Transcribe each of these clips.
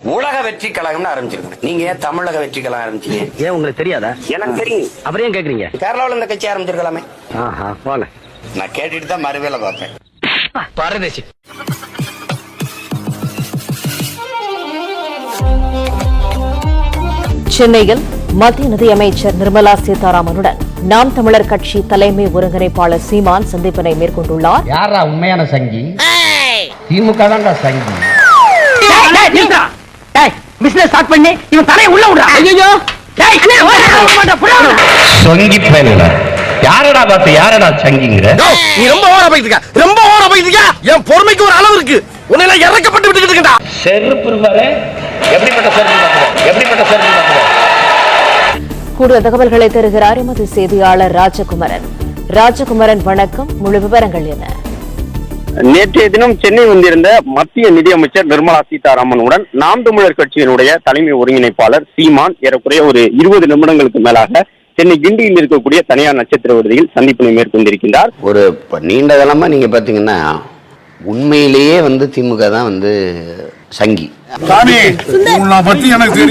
உலக வெற்றி கழகம்னு ஆரம்பிச்சிருக்கேன் நீங்க ஏன் தமிழக வெற்றி கழகம் ஆரம்பிச்சீங்க? ஏன் உங்களுக்கு தெரியாதா? எனக்கு தெரியும். அப்புறம் ஏன் கேக்குறீங்க? கேரளாவில் இந்த கட்சி ஆரம்பிச்சிருக்கலாமே. ஆஹா போங்க நான் கேட்டுட்டு தான் மறுவேலை பார்ப்பேன் பரதேசி. சென்னையில் மத்திய நிதியமைச்சர் நிர்மலா சீதாராமனுடன் நாம் தமிழர் கட்சி தலைமை ஒருங்கிணைப்பாளர் சீமான் சந்திப்பினை மேற்கொண்டுள்ளார். யாரா உண்மையான சங்கி? திமுக தான்டா சங்கி பிசினஸ் ஸ்டார்ட் பண்ணி இவன் தலையை உள்ள விடுறா. ஐயோ சொங்கி பயனில யாரடா பார்த்து யாரடா சங்கிங்கிற? நீ ரொம்ப ஓர போயிட்டு ரொம்ப ஓர போயிட்டு என் பொறுமைக்கு ஒரு அளவு இருக்கு. உன்னை இறக்கப்பட்டு விட்டுட்டு இருக்கா செருப்பு பாரு. எப்படிப்பட்ட செருப்பு எப்படிப்பட்ட செருப்பு கூடுதல் தகவல்களை தருகிறார் எமது செய்தியாளர் ராஜகுமரன். ராஜகுமரன் வணக்கம். முழு விவரங்கள் என்ன? நேற்றைய தினம் சென்னை வந்திருந்த மத்திய நிதியமைச்சர் நிர்மலா சீதாராமனுடன் நாம் தமிழர் கட்சியினுடைய தலைமை ஒருங்கிணைப்பாளர் சீமான் ஏறக்குறைய ஒரு இருபது நிமிடங்களுக்கு மேலாக சென்னை கிண்டியில் இருக்கக்கூடிய தனியார் நட்சத்திர விடுதியில் சந்திப்பினை மேற்கொண்டிருக்கின்றார். ஒரு நீண்ட காலமா நீங்க பாத்தீங்கன்னா உண்மையிலேயே வந்து திமுக தான் வந்து சங்கி. எனக்கு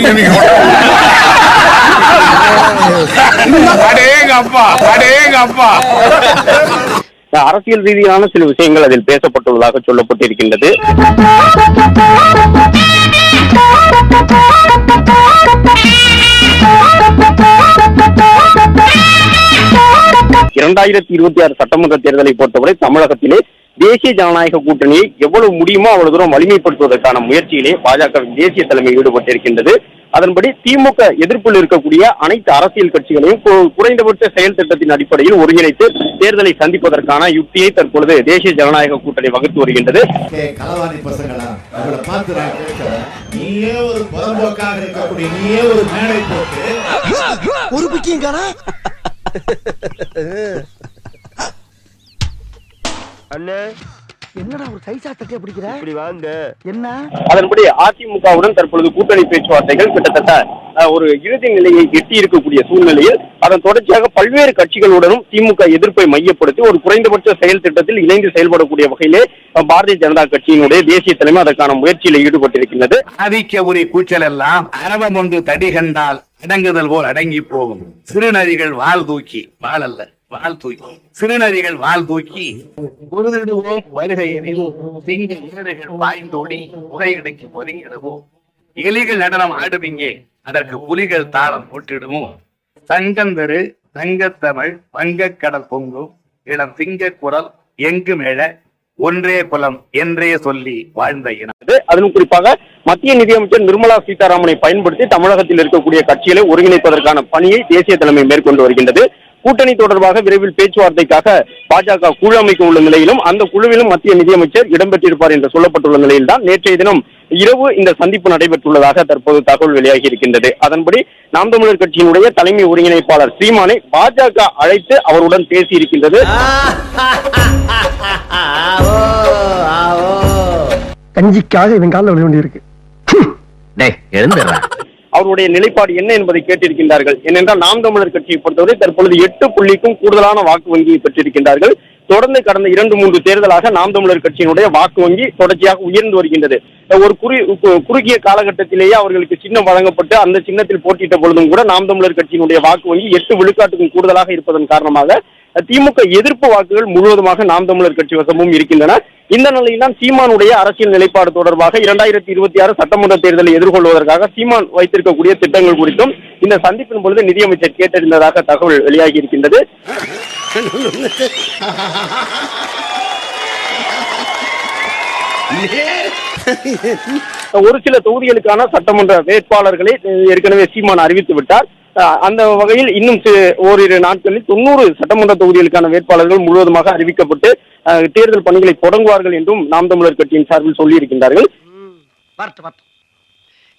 அரசியல் ரீதியான சில விஷயங்கள் அதில் பேசப்பட்டுள்ளதாக சொல்லப்பட்டிருக்கின்றது. இரண்டாயிரத்தி இருபத்தி ஆறு சட்டமன்ற தேர்தலை பொறுத்தவரை தமிழகத்திலே தேசிய ஜனநாயக கூட்டணியை எவ்வளவு முடியுமோ அவ்வளவு தூரம் வலிமைப்படுத்துவதற்கான முயற்சியிலே பாஜக தேசிய தலைமை ஈடுபட்டிருக்கின்றது. அதன்படி திமுக எதிர்ப்பில் இருக்கக்கூடிய அனைத்து அரசியல் கட்சிகளையும் குறைந்தபட்ச செயல் திட்டத்தின் அடிப்படையில் ஒருங்கிணைத்து தேர்தலை சந்திப்பதற்கான யுக்தியை தற்பொழுது தேசிய ஜனநாயக கூட்டணி வகுத்து வருகின்றது. ஒரு புறம்போக்காக என்னடா ஒரு சைஸா தட்டியா பிடிக்கிற? இப்படி வாங்க. என்ன? அதன்படி அதிமுகவுடன் தற்பொழுது கூட்டணி பேச்சுவார்த்தைகள் கிட்டத்தட்ட ஒரு இறுதி நிலையை எட்டி இருக்கக்கூடிய சூழ்நிலையில் அதன் தொடர்ச்சியாக பல்வேறு கட்சிகளுடனும் திமுக எதிர்ப்பை மையப்படுத்தி ஒரு குறைந்தபட்ச செயல் திட்டத்தில் இணைந்து செயல்படக்கூடிய வகையிலே பாரதிய ஜனதா கட்சியினுடைய தேசிய தலைமை அதற்கான முயற்சியில் ஈடுபட்டிருக்கின்றது. ஆதிக்க உரி கூச்சல் எல்லாம் அரவம் ஒன்று தடி கண்டால் அடங்குதல் போல் அடங்கி போகும். சிறுநரிகள் வால் தூக்கி வால் அல்ல வால் தூக்கி. சிறுநதிகள் வால் தூக்கி. உருதிடுவோம் வருகையில் சிங்க ஏடுகள் பாய்ந்தோடி உரையடைக்கு பொறியிடுவோம் எலிகள் நடனம் ஆடுவீங்க. அதற்கு புலிகள் தாளம் போட்டிடுவோம் தங்கந்தரு தங்கத்தமிழ் வங்கக்கடல் பொங்கும். இளம் திங்க குரல் எங்கு மேழ. ஒன்றே குலம் என்றே சொல்லி வாழ்ந்த இனம். அதிலும் குறிப்பாக மத்திய நிதியமைச்சர் நிர்மலா சீதாராமனை பயன்படுத்தி தமிழகத்தில் இருக்கக்கூடிய கட்சிகளை ஒருங்கிணைப்பதற்கான பணியை தேசிய தலைமை மேற்கொண்டு வருகின்றது. கூட்டணி தொடர்பாக விரைவில் பேச்சுவார்த்தைக்காக பாஜக குழு அமைக்க உள்ள நிலையிலும் அந்த குழுவிலும் மத்திய நிதியமைச்சர் இடம்பெற்றிருப்பார் என்று சொல்லப்பட்டுள்ள நிலையில்தான் நேற்றைய தினம் இரவு இந்த சந்திப்பு நடைபெற்றுள்ளதாக தற்போது தகவல் வெளியாகி இருக்கின்றது. அதன்படி நாம் தமிழர் கட்சியினுடைய தலைமை ஒருங்கிணைப்பாளர் சீமானை பாஜக அழைத்து அவருடன் பேசியிருக்கின்றது கஞ்சிக்காக இவன் காலில் விழ வேண்டியிருக்கு டேய் எழுந்துடுறா. அவருடைய நிலைப்பாடு என்ன என்பதை கேட்டிருக்கின்றார்கள். ஏனென்றால் நாம் தமிழர் கட்சியை பொறுத்தவரை தற்பொழுது எட்டு புள்ளிக்கும் கூடுதலான வாக்கு வங்கியை பெற்றிருக்கின்றார்கள். தொடர்ந்து கடந்த இரண்டு மூன்று தேர்தலாக நாம் தமிழர் கட்சியினுடைய வாக்கு வங்கி தொடர்ச்சியாக உயர்ந்து வருகின்றது. ஒரு குறி குறுகிய காலகட்டத்திலேயே அவர்களுக்கு சின்னம் வழங்கப்பட்டு அந்த சின்னத்தில் போட்டியிட்ட பொழுதும் கூட நாம் தமிழர் கட்சியினுடைய வாக்கு வங்கி எட்டு விழுக்காட்டுக்கும் கூடுதலாக இருப்பதன் காரணமாக திமுக எதிர்ப்பு வாக்குகள் முழுவதுமாக நாம் தமிழர் கட்சி வசமும் இருக்கின்றன. இந்த நிலையில்தான் சீமானுடைய அரசியல் நிலைப்பாடு தொடர்பாக இரண்டாயிரத்தி இருபத்தி ஆறு சட்டமன்ற தேர்தலை எதிர்கொள்வதற்காக சீமான் வைத்திருக்கக்கூடிய திட்டங்கள் குறித்தும் இந்த சந்திப்பின் பொழுது நிதியமைச்சர் கேட்டறிந்ததாக தகவல் வெளியாகி இருக்கின்றது. ஒரு சில தொகுதிகளுக்கான சட்டமன்ற வேட்பாளர்களை ஏற்கனவே சீமான் அறிவித்து விட்டார். அந்த வகையில் இன்னும் ஓரிரு நாட்களில் தொண்ணூறு சட்டமன்ற தொகுதிகளுக்கான வேட்பாளர்கள் முழுவதுமாக அறிவிக்கப்பட்டு அஹ், தேர்தல் பணிகளை தொடங்குவார்கள் என்றும் நாம் தமிழர் கட்சியின் சார்பில் சொல்லியிருக்கின்றார்கள். வரட்டு வரட்டு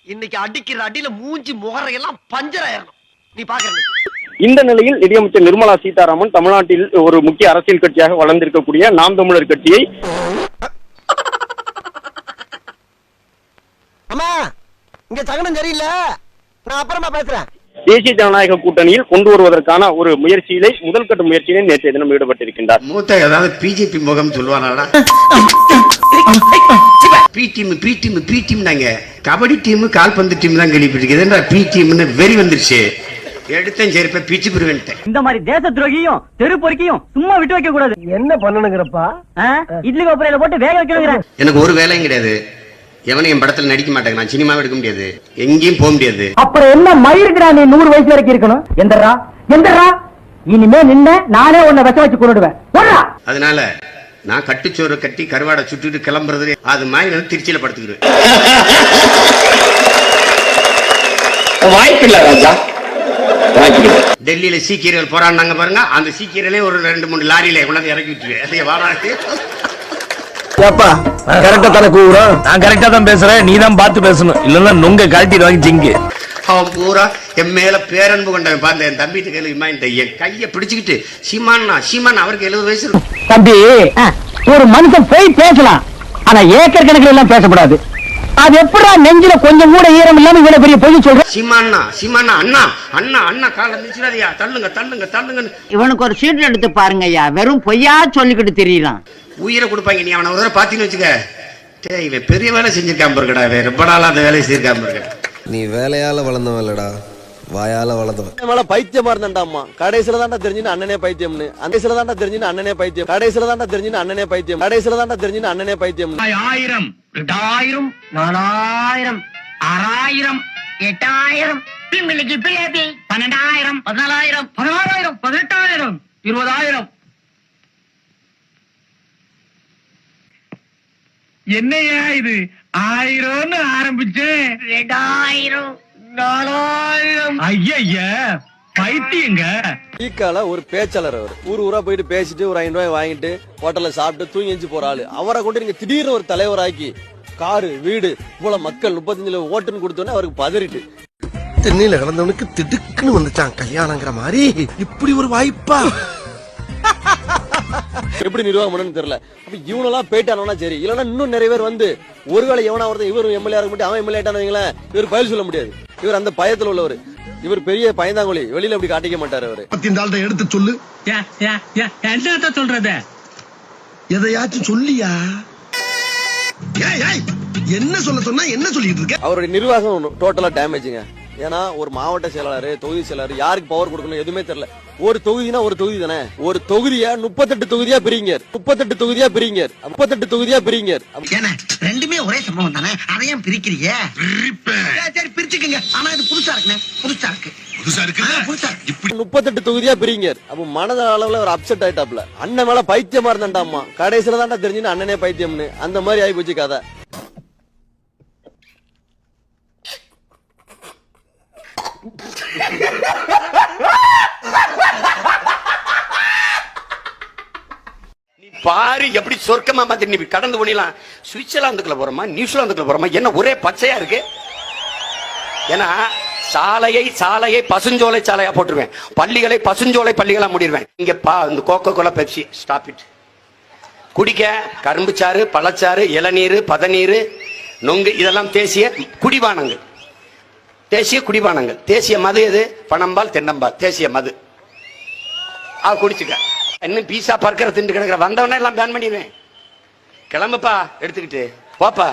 இன்னைக்கு அடிக்கிற அடியில மூஞ்சி முகரையெல்லாம் பஞ்சர் ஆயிரணும். நீ பாக்குற இந்த நிலையில் நிதியமைச்சர் நிர்மலா சீதாராமன் தமிழ்நாட்டில் ஒரு முக்கிய அரசியல் கட்சியாக வளர்ந்திருக்கக்கூடிய நாம் தமிழர் கட்சியை அம்மா இங்க சகனம் சரியில்லை. நான் அப்புறமா பேசுறேன். தேசிய ஜனநாயக கூட்டணியில் கொண்டு வருவதற்கான ஒரு முயற்சியிலே முதல் கட்ட முயற்சியிலே நேற்றைய தினம் ஈடுபட்டிருக்கின்றார். மூத்த ஏதாவது பிஜேபி முகம் சொல்லுவானா B team B team B team நாங்க. கபடி டீம் கால்பந்து டீம் தான் கேள்விப்பட்டிருக்கேன். பி டீம்னு வெறி வந்துருச்சு. எடுத்தேன் சரி இப்ப பிச்சு பிரிவன்ட்டேன் இந்த மாதிரி தேச துரோகியும் தெரு பொறுக்கியும் சும்மா விட்டு வைக்க கூடாது. என்ன பண்ணணுங்கிறப்பா இட்லி கோப்பரையில போட்டு வேக வைக்கணுங்கிறேன் எனக்கு ஒரு வேலையும் கிடையாது. எவனும் என் படத்துல நடிக்க மாட்டாங்க. நான் சினிமாவும் எடுக்க முடியாது. எங்கேயும் போக முடியாது. அப்புறம் என்ன மயிருக்குடா நீ நூறு வயசு வரைக்கும் இருக்கணும்? எந்தரா எந்தரா இனிமே நின்ன நானே உன்னை விஷ வச்சு கொண்டுடுவேன் அதனால நான் கட்டுச்சோறு கட்டி கருவாடை சுட்டுட்டு கிளம்புறது அது மாதிரி வந்து திருச்சியில படுத்துக்கிறேன் வாய்ப்பில்லை ராஜா. டெல்லியில சீக்கியர்கள் போராடினாங்க பாருங்க. அந்த சீக்கியர்களே ஒரு ரெண்டு மூணு லாரியில கொண்டாந்து இறக்கி விட்டுருவேன். அதை வாராட்டு ஏப்பா கரெக்டா தானே கூவுறோம் நான் கரெக்டா தான் பேசுறேன். நீ தான் பார்த்து பேசணும். இல்லன்னா நுங்க கழட்டிடுவாங்க ஜிங்கு. அவன் பூரா என் மேல பேரன்பு கொண்டவன். பார்த்த என் தம்பிட்டு கையில இம்மா என் கையை பிடிச்சுக்கிட்டு சீமானா சீமான் அவருக்கு எழுபது வயசு இருக்கும் தம்பி ஒரு மனுஷன் போய் பேசலாம். ஆனா ஏக்கர் கணக்கில் எல்லாம் பேசக்கூடாது அது எப்படா நெஞ்சில கொஞ்சம் கூட ஈரம் இல்லாம இவ்வளவு பெரிய பொய் சொல்ற? சீமானா சீமானா அண்ணா அண்ணா அண்ணா கால நிச்சுறாதியா தள்ளுங்க தள்ளுங்க தள்ளுங்கன்னு. இவனுக்கு ஒரு சீட் எடுத்து பாருங்க ஐயா வெறும் பொய்யா சொல்லிக்கிட்டு தெரியலாம். உயிரை கொடுப்பாங்க. நீ அவனை ஒரு தடவை பாத்தீங்கன்னு வச்சுக்க. டேய் இவன் பெரிய வேலை செஞ்சிருக்கான் பாருக்கடா இவன் ரொம்ப நாளா அந்த வேலையை செஞ்சிருக்கான் பாருக்க நீ வேலையால வளர்ந்தவன் இல்லடா. வாயால வளர்ந்தவன். மேல பைத்தியமா இருந்தாண்டாமா கடைசியில தான்டா தெரிஞ்சுன்னு அண்ணனே பைத்தியம்னு. அந்த கடைசியில தான்டா தெரிஞ்சுன்னு அண்ணனே பைத்தியம். கடைசியில தான்டா தெரிஞ்சுன்னு அண்ணனே பைத்தியம். கடைசியில தான்டா தெரிஞ்சுன்னு அண்ணனே பைத்தியம். ஆயிரம் ரெண்டாயிரம் நாலாயிரம் ஆறாயிரம் எட்டாயிரம் பன்னெண்டாயிரம் பதினாலாயிரம் பதினாறாயிரம் பதினெட்டாயிரம் இருபதாயிரம். என்னையா இது? ஆயிரம்னு ஆரம்பிச்சேன் ரெண்டாயிரம் நாலாயிரம். ஐயா பைத்தியங்க. ஈக்கால ஒரு பேச்சாளர் அவர். ஊர் ஊரா போயிட்டு பேசிட்டு ஒரு ஐநூறு ரூபாய் வாங்கிட்டு ஹோட்டல்ல சாப்பிட்டு தூங்கி எஞ்சி போற ஆளு. அவரை கொண்டு நீங்க திடீர்னு ஒரு தலைவராக்கி காரு வீடு இவ்வளவு மக்கள் முப்பத்தஞ்சுல ஓட்டுன்னு கொடுத்தோன்னே அவருக்கு பதறிட்டு. தென்னையில கிடந்தவனுக்கு திடுக்குன்னு வந்துச்சான் கல்யாணங்கிற மாதிரி. இப்படி ஒரு வாய்ப்பா? எப்படி நிர்வாகம் பண்ணணும்னு தெரியல. அப்ப இவனெல்லாம் போயிட்டானா சரி. இல்லன்னா இன்னும் நிறைய பேர் வந்து ஒருவேளை எவனா ஒருத்தன் இவர் எம்எல்ஏ இருக்க மட்டும் அவன் எம்எல்ஏ ஆட்டானவங்களேன் இவர் பயல் சொல்ல முடியாது. இவர் அந்த பயத்துல உள்ளவர். இவர் பெரிய பயந்தாங்கொழி. வெளியில அப்படி காட்டிக்க மாட்டாரு அவரு. ஆள்கிட்ட எடுத்து சொல்லு. என்ன சொல்றது? எதையாச்சும் சொல்லியா? ஏய், ஏய், என்ன சொல்ல சொன்னா என்ன சொல்லிட்டு இருக்க? அவருடைய நிர்வாகம் டோட்டலா டேமேஜுங்க ஏன்னா ஒரு மாவட்ட செயலாளர் தொகுதி செயலாளர் யாருக்கு பவர் கொடுக்கணும் எதுவுமே தெரியல. ஒரு தொகுதினா ஒரு தொகுதி தானே? ஒரு தொகுதியா முப்பத்தெட்டு தொகுதியா பிரிங்க. முப்பத்தெட்டு தொகுதியா பிரிங்க. முப்பத்தெட்டு தொகுதியா பிரிங்க. ரெண்டுமே ஒரே சம்பவம் தானே? அதையும் பிரிக்கிறீங்க? சரி பிரிச்சுக்கங்க. ஆனா இது புதுசா இருக்குண்ணே. புதுசா இருக்கு. முப்பத்தெட்டு தொகுதியா பிரிங்க. அப்ப மனத அளவுல ஒரு அப்செட் ஆயிட்டாப்ல. அண்ணன் மேல பைத்தியமா இருந்தாண்டாமா கடைசியில தான்டா தெரிஞ்சுன்னு அண்ணனே பைத்தியம்னு. அந்த மாதிரி ஆகி போச்சு கதை. பாரு எப்படி சொர்க்கமா மாதிரி நீ கடந்து போனிலாம் சுவிட்சர்லாந்துக்குள்ள போறோமா? நியூசிலாந்துக்குள்ள போறோமா? என்ன ஒரே பச்சையா இருக்கு? ஏன்னா சாலையை சாலையை பசுஞ்சோலை சாலையா போட்டுருவேன். பள்ளிகளை பசுஞ்சோலை பள்ளிகளா முடிடுவேன் இங்க பா இந்த Coca Cola Pepsi stop it குடிக்க கரும்புச்சாறு பழச்சாறு இளநீர் பதநீர் நொங்கு இதெல்லாம் தேசிய குடிபானங்கள். தேசிய குடிபானங்கள். தேசிய மது எது? பணம்பால் தென்னம்பால். தேசிய மது. ஆ குடிச்சுக்க. இன்னும் பீஸா பர்க்கரை திண்டு கிடக்குற. வந்தவனே எல்லாம் பேன் பண்ணிடுவேன் கிளம்புப்பா எடுத்துக்கிட்டு. போப்பா.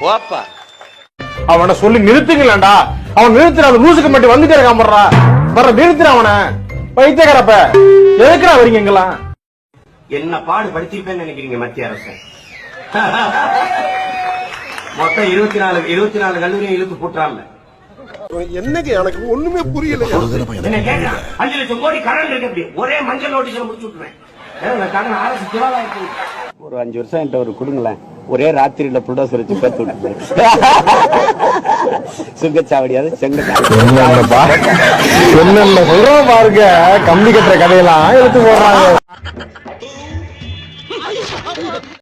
போப்பா. அவனை சொல்லி நிறுத்துங்களேன்டா அவன் நிறுத்துற அந்த லூசுக்கு மட்டும் வந்துட்டே இருக்கான் போடுறா. வர நிறுத்துற அவனை. பைத்தியக்காரப்ப. எதுக்குடா வரீங்க இங்கெல்லாம்? என்ன பாடு படிச்சிருப்பேன்னு நினைக்கிறீங்க மத்திய அரசு. மொத்தம் இருபத்தி நாலு இருபத்தி நாலு கல்லூரியும் இழுத்து போட்டுறாங்க. என்னங்க எனக்கு ஒண்ணுமே புரியல அஞ்சு லட்சம் கோடி கடன் இருக்கு ஒரே மஞ்சள் நோட்டீஸ்ல முடிச்சு விட்டுருவேன். ஒரு அஞ்சு வருஷம் என்கிட்ட ஒரு கொடுங்களேன். ஒரே ராத்திரியில புல்டோசர் வச்சு பேத்து விட்டுருவேன். சுங்கச்சாவடியாவது செங்கச்சாவடி பாருங்க. கம்பி கட்டுற கதையெல்லாம் எடுத்து போடுறாங்க.